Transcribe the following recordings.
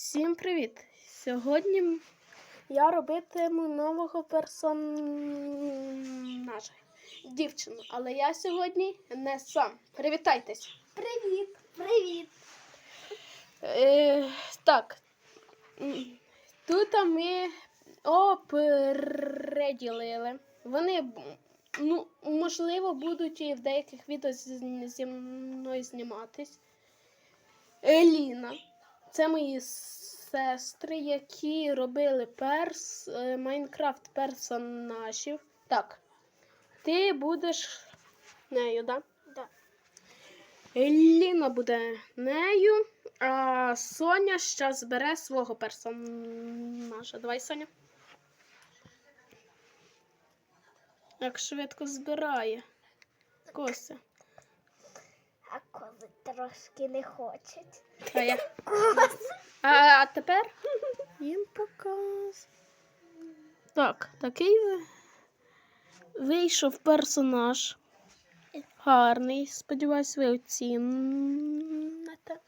Всім привіт! Сьогодні я робитиму нового персонажа. Дівчину. Але я сьогодні не сам. Привітайтесь. Привіт, привіт. Е, так. Тут ми оприділили. Вони, ну, можливо, будуть і в деяких відео зі мною зніматись. Еліна. Це мої сестри, які робили перс е, Майнкрафт персонажів. Так. Ти будеш нею, так? Да. Еліна буде нею, а Соня ще збере свого персонажа. Давай, Соня. Як швидко збирає. Кося. Трошки не хочуть. А, я. а, а тепер їм показ. Так, такий вийшов персонаж. Гарний. Сподіваюсь, ви оціните.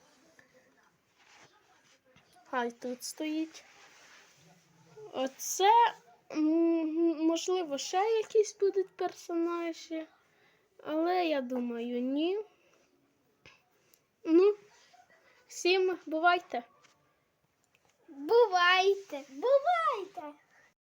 Хай тут стоїть. Оце, можливо, ще якісь будуть персонажі. Але я думаю, ні. Ну, всім бувайте. Бувайте, бувайте.